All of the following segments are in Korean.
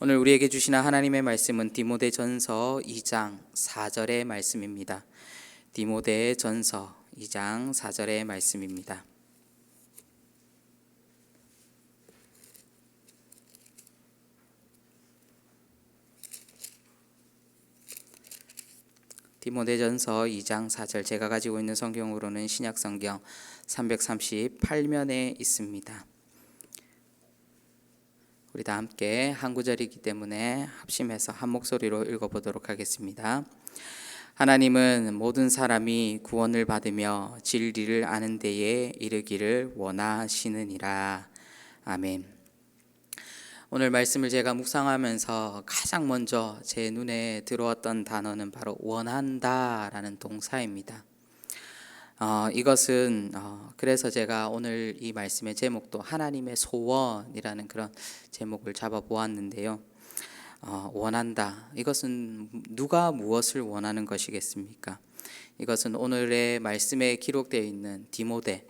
오늘 우리에게 주시는 하나님의 말씀은 디모데 전서 2장 4절의 말씀입니다. 디모데 전서 2장 4절의 말씀입니다. 디모데전서 2장 4절 제가 가지고 있는 성경으로는 신약 성경 338면에 있습니다. 우리 다 함께 한 구절이기 때문에 합심해서 한 목소리로 읽어보도록 하겠습니다. 하나님은 모든 사람이 구원을 받으며 진리를 아는 데에 이르기를 원하시느니라. 아멘. 오늘 말씀을 제가 묵상하면서 가장 먼저 제 눈에 들어왔던 단어는 바로 원한다라는 동사입니다. 어, 이것은 어, 그래서 제가 오늘 이 말씀의 제목도 하나님의 소원이라는 그런 제목을 잡아 보았는데요. 어, 원한다. 이것은 누가 무엇을 원하는 것이겠습니까? 이것은 오늘의 말씀에 기록되어 있는 디모데.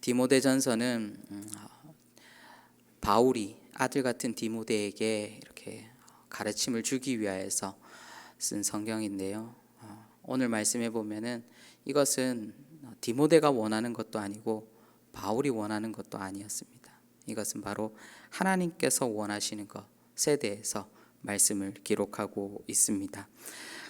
디모데전서는 음, 바울이 아들 같은 디모데에게 이렇게 가르침을 주기 위하여서 쓴 성경인데요. 어, 오늘 말씀해 보면은 이것은 디모데가 원하는 것도 아니고 바울이 원하는 것도 아니었습니다. 이것은 바로 하나님께서 원하시는 것에 대해서 말씀을 기록하고 있습니다.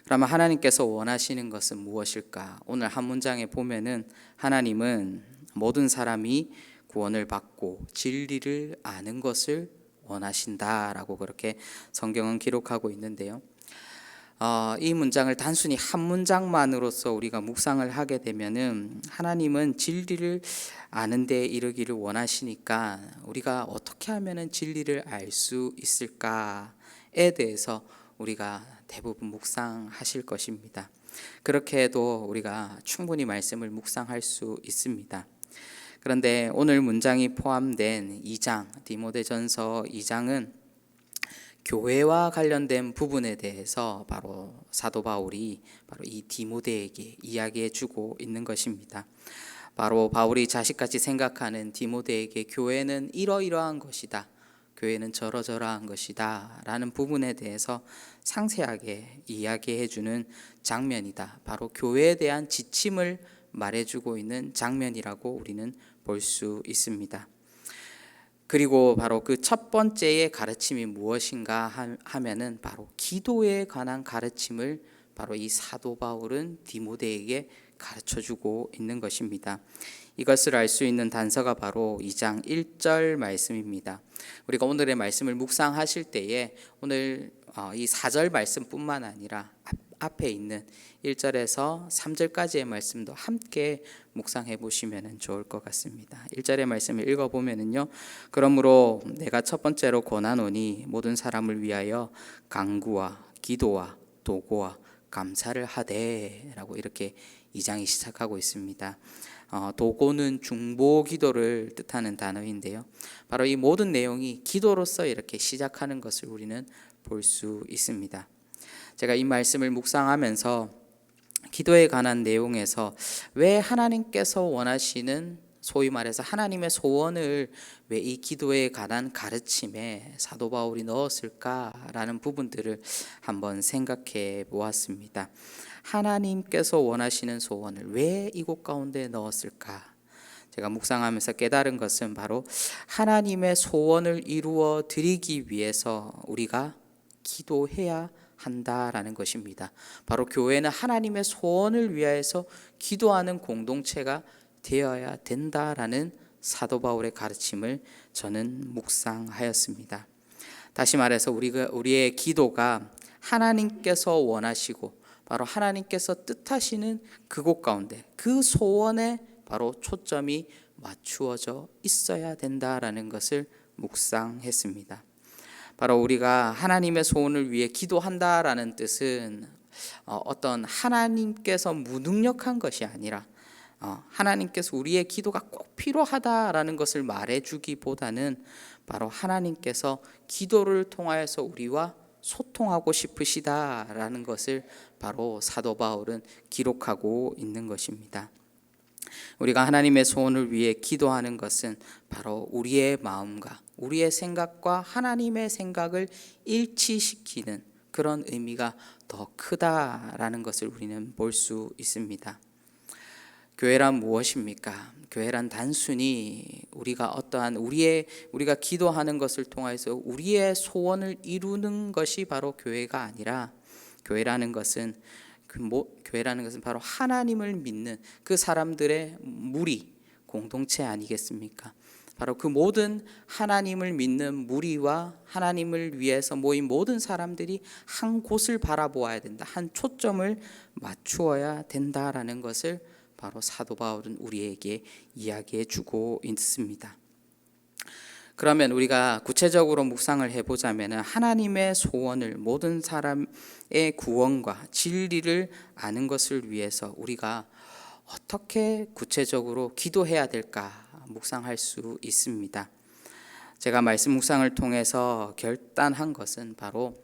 그러면 하나님께서 원하시는 것은 무엇일까? 오늘 한 문장에 보면은 하나님은 모든 사람이 구원을 받고 진리를 아는 것을 원하신다라고 그렇게 성경은 기록하고 있는데요. 어, 이 문장을 단순히 한 문장만으로서 우리가 묵상을 하게 되면은 하나님은 진리를 아는 데 이르기를 원하시니까 우리가 어떻게 하면은 진리를 알 수 있을까에 대해서 우리가 대부분 묵상하실 것입니다. 그렇게 해도 우리가 충분히 말씀을 묵상할 수 있습니다. 그런데 오늘 문장이 포함된 2장 디모데전서 2장은 교회와 관련된 부분에 대해서 바로 사도 바울이 바로 이 디모데에게 이야기해 주고 있는 것입니다. 바로 바울이 자식같이 생각하는 디모데에게 교회는 이러이러한 것이다. 교회는 저러저러한 것이다. 라는 부분에 대해서 상세하게 이야기해 주는 장면이다. 바로 교회에 대한 지침을 말해주고 있는 장면이라고 우리는 볼 수 있습니다. 그리고 바로 그 첫 번째의 가르침이 무엇인가 하면은 바로 기도에 관한 가르침을 바로 이 사도 바울은 디모데에게 가르쳐 주고 있는 것입니다. 이것을 알 수 있는 단서가 바로 2장 1절 말씀입니다. 우리가 오늘의 말씀을 묵상하실 때에 오늘 어, 이 4절 말씀뿐만 아니라 앞 에 있는 1절에서 3절까지의 말씀도 함께 묵상해 보시면 좋을 것 같습니다. 1절의 말씀을 읽어 보면은요. 그러므로 내가 첫 번째로 권하노니 모든 사람을 위하여 강구와 기도와 도고와 감사를 하되라고 이렇게 2장이 시작하고 있습니다. 어, 도고는 중보 기도를 뜻하는 단어인데요. 바로 이 모든 내용이 기도로서 이렇게 시작하는 것을 우리는 볼 수 있습니다. 제가 이 말씀을 묵상하면서 기도에 관한 내용에서 왜 하나님께서 원하시는 소위 말해서 하나님의 소원을 왜 이 기도에 관한 가르침에 사도 바울이 넣었을까라는 부분들을 한번 생각해 보았습니다. 하나님께서 원하시는 소원을 왜 이곳 가운데 넣었을까? 제가 묵상하면서 깨달은 것은 바로 하나님의 소원을 이루어 드리기 위해서 우리가 기도해야 한다라는 것입니다. 바로 교회는 하나님의 소원을 위하여서 기도하는 공동체가 되어야 된다라는 사도 바울의 가르침을 저는 묵상하였습니다. 다시 말해서 우리가 우리의 기도가 하나님께서 원하시고 바로 하나님께서 뜻하시는 그곳 가운데 그 소원에 바로 초점이 맞추어져 있어야 된다라는 것을 묵상했습니다. 바로 우리가 하나님의 소원을 위해 기도한다라는 뜻은 어, 어떤 하나님께서 무능력한 것이 아니라 어, 하나님께서 우리의 기도가 꼭 필요하다라는 것을 말해주기보다는 바로 하나님께서 기도를 통하여서 우리와 소통하고 싶으시다라는 것을 바로 사도 바울은 기록하고 있는 것입니다. 우리가 하나님의 소원을 위해 기도하는 것은 바로 우리의 마음과 우리의 생각과 하나님의 생각을 일치시키는 그런 의미가 더 크다라는 것을 우리는 볼 수 있습니다. 교회란 무엇입니까? 교회란 단순히 우리가 어떠한 우리의 우리가 기도하는 것을 통해서 우리의 소원을 이루는 것이 바로 교회가 아니라 교회라는 것은 그 모, 교회라는 것은 바로 하나님을 믿는 그 사람들의 무리 공동체 아니겠습니까? 바로 그 모든 하나님을 믿는 무리와 하나님을 위해서 모인 모든 사람들이 한 곳을 바라보아야 된다. 한 초점을 맞추어야 된다라는 것을 바로 사도 바울은 우리에게 이야기해 주고 있습니다. 그러면 우리가 구체적으로 묵상을 해보자면 하나님의 소원을 모든 사람의 구원과 진리를 아는 것을 위해서 우리가 어떻게 구체적으로 기도해야 될까 묵상할 수 있습니다. 제가 말씀 묵상을 통해서 결단한 것은 바로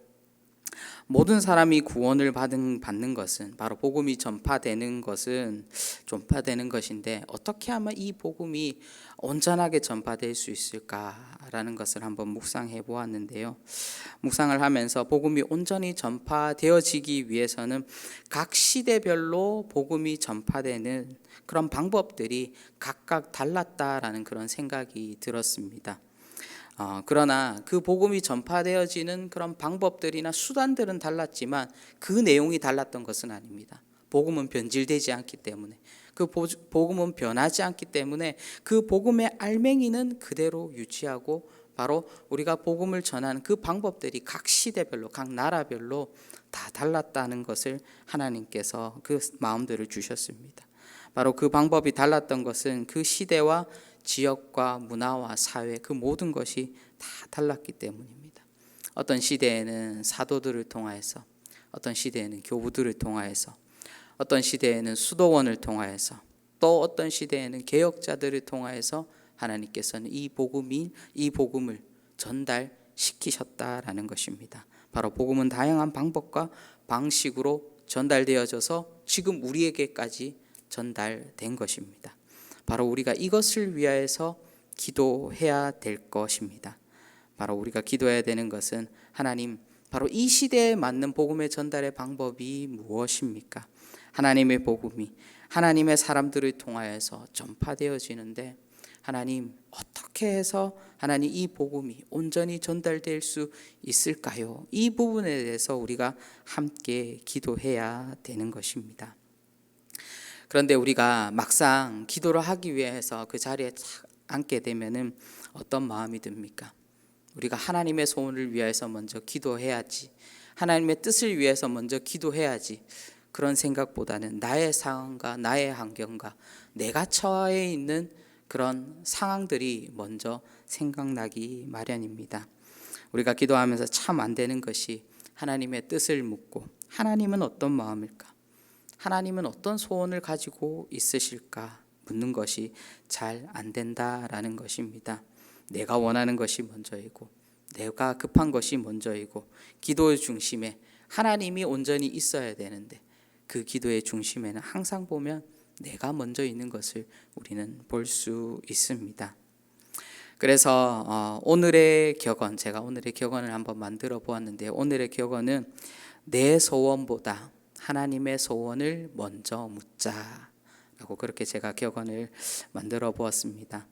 모든 사람이 구원을 받은 받는 것은 바로 복음이 전파되는 것은 전파되는 것인데 어떻게 하면 이 복음이 온전하게 전파될 수 있을까라는 것을 한번 묵상해 보았는데요. 묵상을 하면서 복음이 온전히 전파되어지기 위해서는 각 시대별로 복음이 전파되는 그런 방법들이 각각 달랐다라는 그런 생각이 들었습니다. 어, 그러나 그 복음이 전파되어지는 그런 방법들이나 수단들은 달랐지만 그 내용이 달랐던 것은 아닙니다. 복음은 변질되지 않기 때문에 그 보- 복음은 변하지 않기 때문에 그 복음의 알맹이는 그대로 유지하고 바로 우리가 복음을 전하는 그 방법들이 각 시대별로 각 나라별로 다 달랐다는 것을 하나님께서 그 마음들을 주셨습니다. 바로 그 방법이 달랐던 것은 그 시대와 지역과 문화와 사회 그 모든 것이 다 달랐기 때문입니다. 어떤 시대에는 사도들을 통하여서 어떤 시대에는 교부들을 통하여서 어떤 시대에는 수도원을 통하여서 또 어떤 시대에는 개혁자들을 통하여서 하나님께서는 이 복음이 이 복음을 전달시키셨다라는 것입니다. 바로 복음은 다양한 방법과 방식으로 전달되어져서 지금 우리에게까지 전달된 것입니다. 바로 우리가 이것을 위하여서 기도해야 될 것입니다. 바로 우리가 기도해야 되는 것은 하나님 바로 이 시대에 맞는 복음의 전달의 방법이 무엇입니까? 하나님의 복음이 하나님의 사람들을 통하여서 전파되어지는데 하나님 어떻게 해서 하나님 이 복음이 온전히 전달될 수 있을까요? 이 부분에 대해서 우리가 함께 기도해야 되는 것입니다. 그런데 우리가 막상 기도를 하기 위해서 그 자리에 탁 앉게 되면은 어떤 마음이 듭니까? 우리가 하나님의 소원을 위해서 먼저 기도해야지. 하나님의 뜻을 위해서 먼저 기도해야지. 그런 생각보다는 나의 상황과 나의 환경과 내가 처해 있는 그런 상황들이 먼저 생각나기 마련입니다. 우리가 기도하면서 참 안 되는 것이 하나님의 뜻을 묻고 하나님은 어떤 마음일까? 하나님은 어떤 소원을 가지고 있으실까 묻는 것이 잘 안 된다라는 것입니다. 내가 원하는 것이 먼저이고 내가 급한 것이 먼저이고 기도의 중심에 하나님이 온전히 있어야 되는데 그 기도의 중심에는 항상 보면 내가 먼저 있는 것을 우리는 볼 수 있습니다. 그래서 어, 오늘의 격언 제가 오늘의 격언을 한번 만들어 보았는데 오늘의 격언은 내 소원보다 하나님의 소원을 먼저 묻자라고 그렇게 제가 격언을 만들어 보았습니다.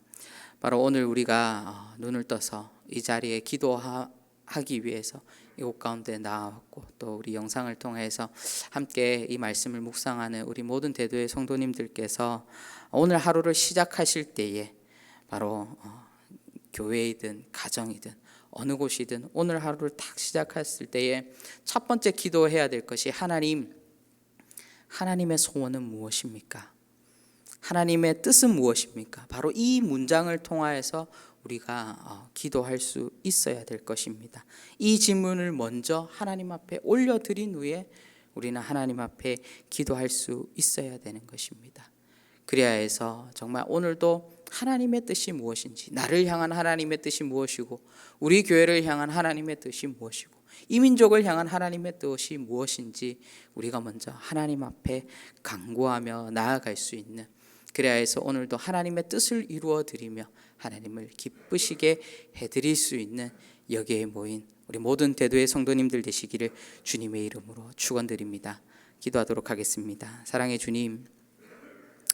바로 오늘 우리가 어, 눈을 떠서 이 자리에 기도하기 위해서 이곳 가운데 나왔고 또 우리 영상을 통해서 함께 이 말씀을 묵상하는 우리 모든 대도의 성도님들께서 오늘 하루를 시작하실 때에 바로 어, 교회이든 가정이든 어느 곳이든 오늘 하루를 딱 시작했을 때에 첫 번째 기도해야 될 것이 하나님 하나님의 소원은 무엇입니까? 하나님의 뜻은 무엇입니까? 바로 이 문장을 통하여서 우리가 어, 기도할 수 있어야 될 것입니다. 이 질문을 먼저 하나님 앞에 올려드린 후에 우리는 하나님 앞에 기도할 수 있어야 되는 것입니다. 그래야 해서 정말 오늘도 하나님의 뜻이 무엇인지, 나를 향한 하나님의 뜻이 무엇이고, 우리 교회를 향한 하나님의 뜻이 무엇이고, 이 민족을 향한 하나님의 뜻이 무엇인지 우리가 먼저 하나님 앞에 간구하며 나아갈 수 있는 그래야 해서 오늘도 하나님의 뜻을 이루어 드리며 하나님을 기쁘시게 해 드릴 수 있는 여기에 모인 우리 모든 대도의 성도님들 되시기를 주님의 이름으로 축원드립니다. 기도하도록 하겠습니다. 사랑의 주님,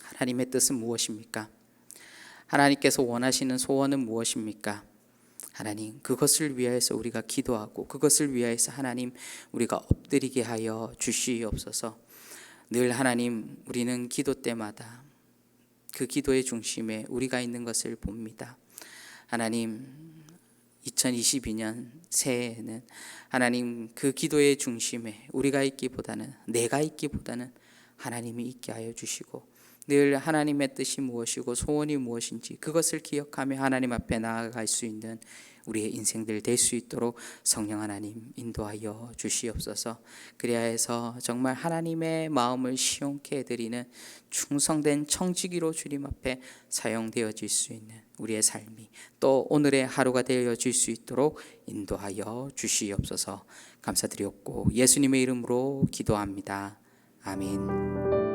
하나님의 뜻은 무엇입니까? 하나님께서 원하시는 소원은 무엇입니까? 하나님, 그것을 위하여서 우리가 기도하고 그것을 위하여서 하나님 우리가 엎드리게 하여 주시옵소서. 늘 하나님, 우리는 기도 때마다 그 기도의 중심에 우리가 있는 것을 봅니다. 하나님, 2022년 새해에는 하나님 그 기도의 중심에 우리가 있기보다는 내가 있기보다는 하나님이 있게 하여 주시고 늘 하나님의 뜻이 무엇이고 소원이 무엇인지 그것을 기억하며 하나님 앞에 나아갈 수 있는 우리의 인생들 될 수 있도록 성령 하나님 인도하여 주시옵소서. 그래야 해서 정말 하나님의 마음을 시원케 해드리는 충성된 청지기로 주님 앞에 사용되어질 수 있는 우리의 삶이 또 오늘의 하루가 되어질 수 있도록 인도하여 주시옵소서. 감사드렸고 예수님의 이름으로 기도합니다. 아멘.